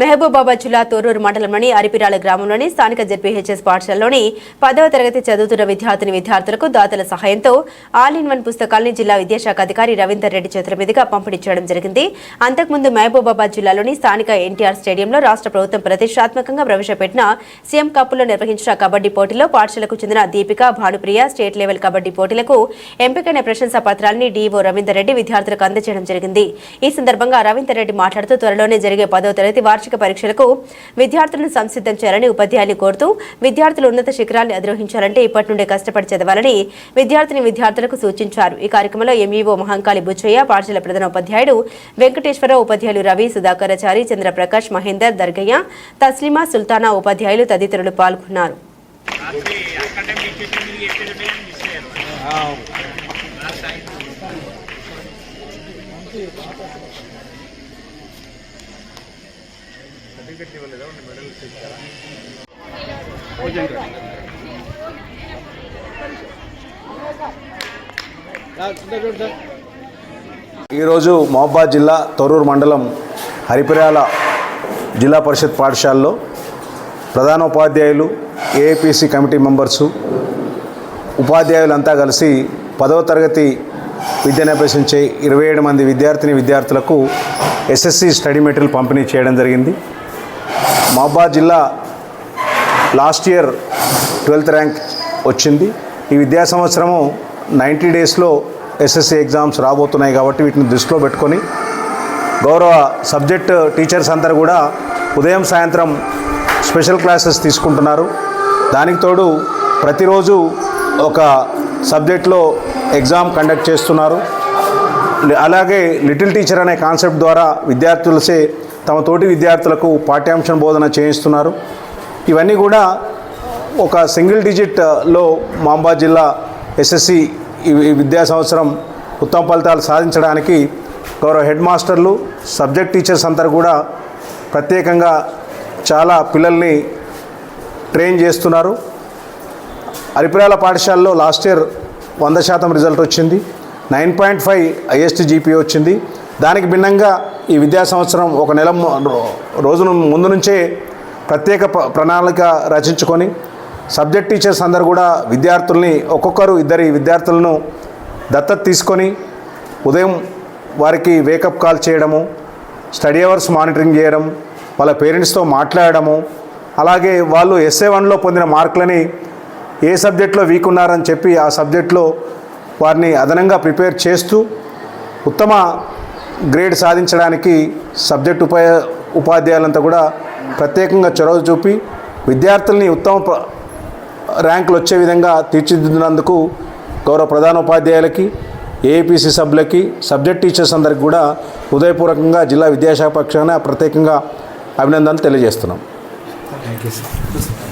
మహబూబాబాద్ జిల్లా తోరూరు మండలంలోని అరిపిరాల గ్రామంలోని స్థానిక జెడ్పీహెచ్ఎస్ పాఠశాలలోని పదవ తరగతి చదువుతున్న విద్యార్థిని విద్యార్థులకు దాతల సహాయంతో ఆల్ ఇన్ వన్ పుస్తకాల్ని జిల్లా విద్యాశాఖ అధికారి రవీందర్ రెడ్డి చేతుల మీదుగా పంపిణీ చేయడం జరిగింది. అంతకుముందు మహబూబాబాద్ జిల్లాలోని స్థానిక ఎన్టీఆర్ స్టేడియంలో రాష్ట్ర ప్రభుత్వం ప్రతిష్టాత్మకంగా ప్రవేశపెట్టిన సీఎం కప్పులో నిర్వహించిన కబడ్డీ పోటీలో పాఠశాలకు చెందిన దీపిక భానుప్రియ స్టేట్ లెవెల్ కబడ్డీ పోటీలకు ఎంపికైన ప్రశంసా పత్రాలని డీఓ రవీందర్ రెడ్డి విద్యార్థులకు అందజేయడం జరిగింది. ఈ సందర్భంగా రవీందర్ రెడ్డి మాట్లాడుతూ త్వరలోనే జరిగే పదవ తరగతి వార్షిక పరీక్షలకు విద్యార్థులను సంసిద్ధం చేయాలని ఉపాధ్యాయులు కోరుతూ విద్యార్థులు ఉన్నత శిఖరాన్ని అధిరోహించాలంటే ఇప్పటి నుండే కష్టపడి చదవాలని విద్యార్థిని విద్యార్థులకు సూచించారు. ఈ కార్యక్రమంలో ఎంఈఓ మహంకాళి బుచ్చయ్య పాఠశాల ప్రధాన ఉపాధ్యాయుడు వెంకటేశ్వరరావు ఉపాధ్యాయులు రవి సుధాకరాచారి చంద్రప్రకాష్ మహేందర్ దర్గయ్య తస్లిమా సుల్తానా ఉపాధ్యాయులు తదితరులు పాల్గొన్నారు. రాత్రి సర్టిఫికెట్ ఇవ్వలేదా? మెడల్ ఈరోజు మహబాద్ జిల్లా తొర్రూరు మండలం హరిపిరాల జిల్లా పరిషత్ పాఠశాలలో ప్రధానోపాధ్యాయులు ఏఐపిసి కమిటీ మెంబర్సు ఉపాధ్యాయులంతా కలిసి పదవ తరగతి విద్యను అభ్యసించే ఇరవై ఏడు మంది విద్యార్థిని విద్యార్థులకు ఎస్ఎస్సి స్టడీ మెటీరియల్ పంపిణీ చేయడం జరిగింది. మహబాద్ జిల్లా లాస్ట్ ఇయర్ ట్వెల్త్ ర్యాంక్ వచ్చింది. ఈ విద్యా సంవత్సరము నైంటీ డేస్లో ఎస్ఎస్సి ఎగ్జామ్స్ రాబోతున్నాయి కాబట్టి వీటిని దృష్టిలో పెట్టుకొని గౌరవ సబ్జెక్ట్ టీచర్స్ అందరు కూడా ఉదయం సాయంత్రం స్పెషల్ క్లాసెస్ తీసుకుంటున్నారు. దానికి తోడు ప్రతిరోజు ఒక సబ్జెక్ట్లో ఎగ్జామ్ కండక్ట్ చేస్తున్నారు. అలాగే లిటిల్ టీచర్ అనే కాన్సెప్ట్ ద్వారా విద్యార్థులసే తమ తోటి విద్యార్థులకు పాఠ్యాంశం బోధన చేయిస్తున్నారు. ఇవన్నీ కూడా ఒక సింగిల్ డిజిట్లో మాంబా జిల్లా ఎస్ఎస్సి ఈ విద్యా సంవత్సరం ఉత్తమ ఫలితాలు సాధించడానికి గౌరవ హెడ్ మాస్టర్లు సబ్జెక్ట్ టీచర్స్ అందరూ కూడా ప్రత్యేకంగా చాలా పిల్లల్ని ట్రైన్ చేస్తున్నారు. అరిపిరాల పాఠశాలలో లాస్ట్ ఇయర్ వంద శాతం రిజల్ట్ వచ్చింది. నైన్ పాయింట్ ఫైవ్ ఐఎస్టీ జీపీ వచ్చింది. దానికి భిన్నంగా ఈ విద్యా సంవత్సరం ఒక నెల రోజును ముందు నుంచే ప్రత్యేక ప్రణాళిక రచించుకొని సబ్జెక్ట్ టీచర్స్ అందరు కూడా విద్యార్థుల్ని ఒక్కొక్కరు ఇద్దరి విద్యార్థులను దత్తత తీసుకొని ఉదయం వారికి వేకప్ కాల్ చేయడము స్టడీ అవర్స్ మానిటరింగ్ చేయడం వాళ్ళ పేరెంట్స్తో మాట్లాడడము అలాగే వాళ్ళు ఎస్ఏ వన్లో పొందిన మార్కులని ఏ సబ్జెక్ట్లో వీక్ ఉన్నారని చెప్పి ఆ సబ్జెక్ట్లో వారిని అదనంగా ప్రిపేర్ చేస్తూ ఉత్తమ గ్రేడ్ సాధించడానికి సబ్జెక్ట్ ఉపా ఉపాధ్యాయులంతా కూడా ప్రత్యేకంగా చొరవ చూపి విద్యార్థుల్ని ఉత్తమ ర్యాంకులు వచ్చే విధంగా తీర్చిదిద్దినందుకు గౌరవ ప్రధానోపాధ్యాయులకి ఏపీసీ సభ్యులకి సబ్జెక్ట్ టీచర్స్ అందరికి కూడా హృదయపూర్వకంగా జిల్లా విద్యాశాఖ పక్షాన ప్రత్యేకంగా అభినందనలు తెలియజేస్తున్నాం. Thank you sir